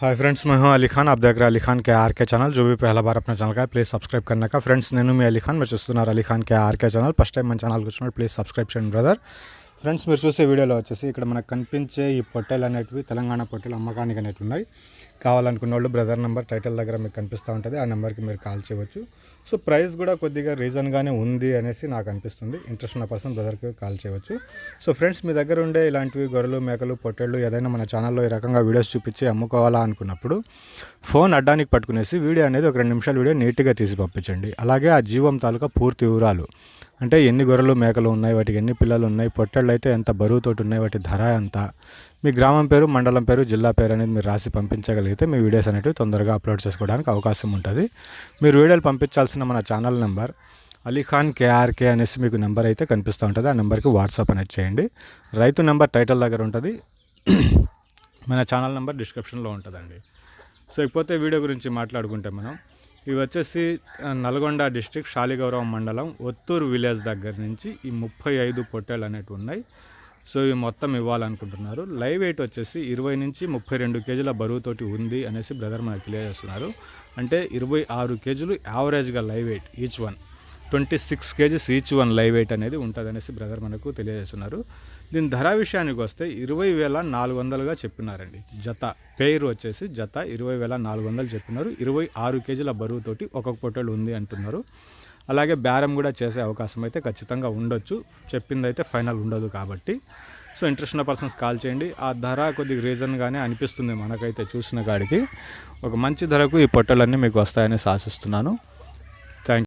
Hi friends मैं हूं अली खान आप देख रहे हैं अली खान के आर के चैनल जो भी पहला बार अपना ఛానల్ का है ప్లీజ్ సబ్స్క్రైబ్ करने का ఫ్రెండ్స్ నేను మీ అలీ ఖాన్ మీరు చూస్తున్నారు Ali Khan K RK channel first time మన ఛానల్కి వచ్చినప్పుడు ప్లీజ్ సబ్స్క్రైబ్ చేయండి బ్రదర్ ఫ్రెండ్స్ మీరు చూసే వీడియోలో వచ్చేసి ఇక్కడ మనకు కనిపించే ఈ పొట్టేలు అనేటివి తెలంగాణ పొట్టేలు అమ్మకానికి అనేటివి ఉన్నాయి కావాలనుకున్న వాళ్ళు బ్రదర్ నెంబర్ టైటిల్ దగ్గర మీకు కనిపిస్తూ ఉంటుంది. ఆ నెంబర్కి మీరు కాల్ చేయవచ్చు సో ప్రైస్ కూడా కొద్దిగా రీజన్గానే ఉంది అనేసి నాకు అనిపిస్తుంది. ఇంట్రెస్ట్ ఉన్న పర్సన్ బ్రదర్కి కాల్ చేయవచ్చు సో ఫ్రెండ్స్ మీ దగ్గర ఉండే ఇలాంటివి గొర్రెలు మేకలు పొట్టేళ్ళు ఏదైనా మన ఛానల్లో ఈ రకంగా వీడియోస్ చూపించి అమ్ముకోవాలా అనుకున్నప్పుడు ఫోన్ అడ్డానికి పట్టుకునేసి వీడియో అనేది ఒక రెండు నిమిషాల వీడియో నీట్గా తీసి పంపించండి. అలాగే ఆ జీవం తాలూకా పూర్తి వివరాలు అంటే ఎన్ని గొర్రెలు మేకలు ఉన్నాయి వాటికి ఎన్ని పిల్లలు ఉన్నాయి పొట్టళ్ళు అయితే ఎంత బరువుతోటి ఉన్నాయి వాటి ధర ఎంత? మీ గ్రామం పేరు మండలం పేరు జిల్లా పేరు అనేది మీరు రాసి పంపించగలిగితే మీ వీడియోస్ అనేవి తొందరగా అప్లోడ్ చేసుకోవడానికి అవకాశం ఉంటుంది. మీరు వీడియోలు పంపించాల్సిన మన ఛానల్ నెంబర్ అలీఖాన్ కేఆర్కే అనేసి మీకు నెంబర్ అయితే కనిపిస్తూ ఉంటుంది. ఆ నెంబర్కి వాట్సాప్ అనేది చేయండి. రైతు నెంబర్ టైటిల్ దగ్గర ఉంటుంది. మన ఛానల్ నెంబర్ డిస్క్రిప్షన్లో ఉంటుందండి. సో ఇకపోతే వీడియో గురించి మాట్లాడుకుంటే మనం ఇవి వచ్చేసి నల్గొండ డిస్టిక్ శాలిగౌరవం మండలం ఒత్తూరు విలేజ్ దగ్గర నుంచి ఈ ముప్పై ఐదు పొట్టేలు అనేటివి ఉన్నాయి. సో ఇవి మొత్తం ఇవ్వాలనుకుంటున్నారు. లైవ్ వెయిట్ వచ్చేసి ఇరవై నుంచి ముప్పై రెండు కేజీల బరువుతోటి ఉంది అనేసి బ్రదర్ మనకు తెలియజేస్తున్నారు. అంటే ఇరవై ఆరు కేజీలు యావరేజ్గా live weight each one. Twenty six kgs each one live weight అనేది ఉంటుంది అనేసి బ్రదర్ మనకు తెలియజేస్తున్నారు. దీని ధర విషయానికి వస్తే ఇరవై వేల నాలుగు వందలుగా చెప్పినారండి. జత. పేరు వచ్చేసి జత. ఇరవై వేల నాలుగు వందలు చెప్పినారు. ఇరవై ఆరు కేజీల బరువుతోటి ఒక్కొక్క పొట్టలు ఉంది అంటున్నారు. అలాగే బేరం కూడా చేసే అవకాశం అయితే ఖచ్చితంగా ఉండొచ్చు. చెప్పింది అయితే ఫైనల్ ఉండదు కాబట్టి. సో ఇంట్రెస్ట్ ఉన్న పర్సన్స్ కాల్ చేయండి. ఆ ధర కొద్దిగా రీజన్గానే అనిపిస్తుంది మనకైతే చూసిన కాడికి. ఒక మంచి ధరకు ఈ పొట్టలన్నీ మీకు వస్తాయని ఆశిస్తున్నాను.